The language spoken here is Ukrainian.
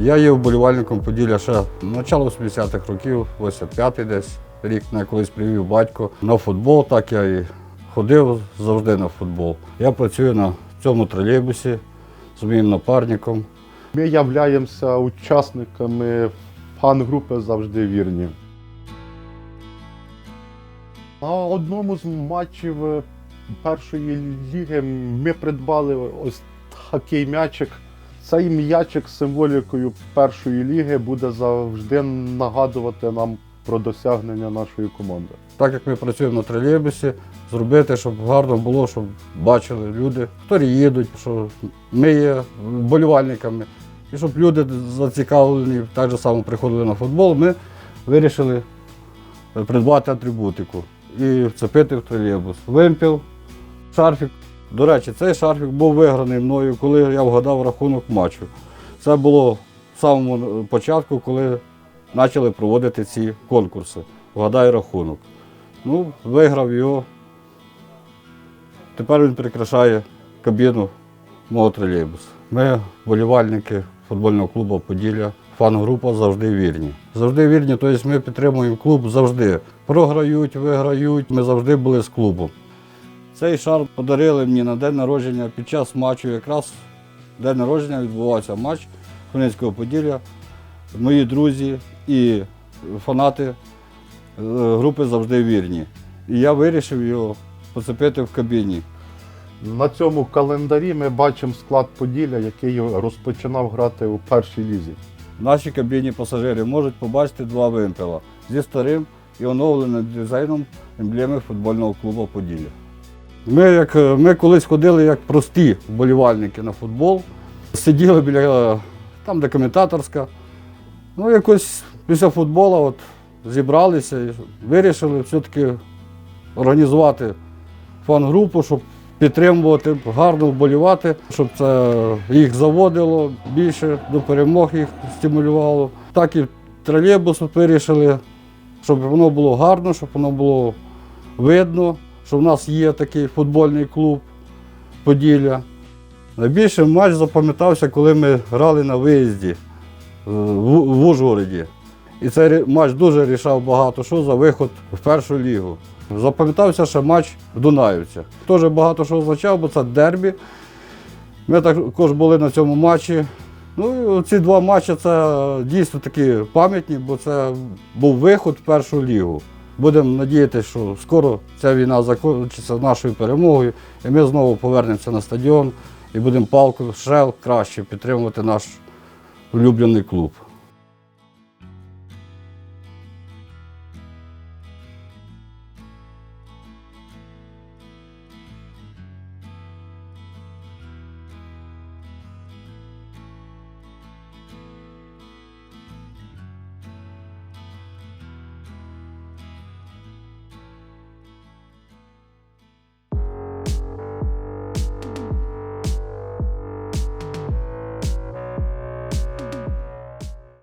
Я є вболівальником Поділля ще начало 80-х років, 85-й десь рік мене колись привів батько на футбол, так я і ходив завжди на футбол. Я працюю на цьому тролейбусі з моїм напарником. Ми являємося учасниками фан-групи завжди вірні. На одному з матчів е, першої ліги ми придбали ось такий м'ячик. Цей м'ячик з символікою першої ліги буде завжди нагадувати нам про досягнення нашої команди. Так як ми працюємо на тролейбусі, зробити, щоб гарно було, щоб бачили люди, хто їдуть, що ми є вболівальниками. І щоб люди зацікавлені, так же само приходили на футбол, ми вирішили придбати атрибутику і вцепити в тролейбус. Вимпіл, шарфік. До речі, цей шарфік був виграний мною, коли я вгадав рахунок матчу. Це було в самому початку, коли почали проводити ці конкурси. Вгадай рахунок. Ну, виграв його. Тепер він прикрашає кабіну мого тролейбуса. Ми, болівальники футбольного клубу Поділля, фан-група завжди вірні. Завжди вірні, тобто ми підтримуємо клуб завжди. Програють, виграють. Ми завжди були з клубом. Цей шар подарили мені на день народження під час матчу. Якраз день народження відбувався матч Хмельницького Поділля. Мої друзі і фанати е, групи завжди вірні. І я вирішив його поцепити в кабіні. На цьому календарі ми бачимо склад Поділля, який розпочинав грати у першій лізі. В нашій кабіні пасажири можуть побачити два вимпела зі старим і оновленим дизайном емблеми футбольного клубу Поділля. Ми, як, е, ми колись ходили як прості вболівальники на футбол, сиділи біля там, де коментаторська. Ну, якось після футболу от, зібралися і вирішили все-таки організувати фан-групу, щоб підтримувати, гарно вболівати, щоб це їх заводило більше до перемог їх стимулювало. Так і тролейбус вирішили, щоб воно було гарно, щоб воно було видно, що в нас є такий футбольний клуб Поділля. Найбільше матч запам'ятався, коли ми грали на виїзді е, в, Ужгороді. І цей матч дуже рішав багато що за виход в першу лігу. Запам'ятався ще матч в Дунаївцях. Теж багато що означав, бо це дербі. Ми також були на цьому матчі. Ну, ці два матчі це дійсно такі пам'ятні, бо це був виход в першу лігу. Будемо надіятися, що скоро ця війна закінчиться нашою перемогою, і ми знову повернемося на стадіон і будемо палку ще краще підтримувати наш улюблений клуб.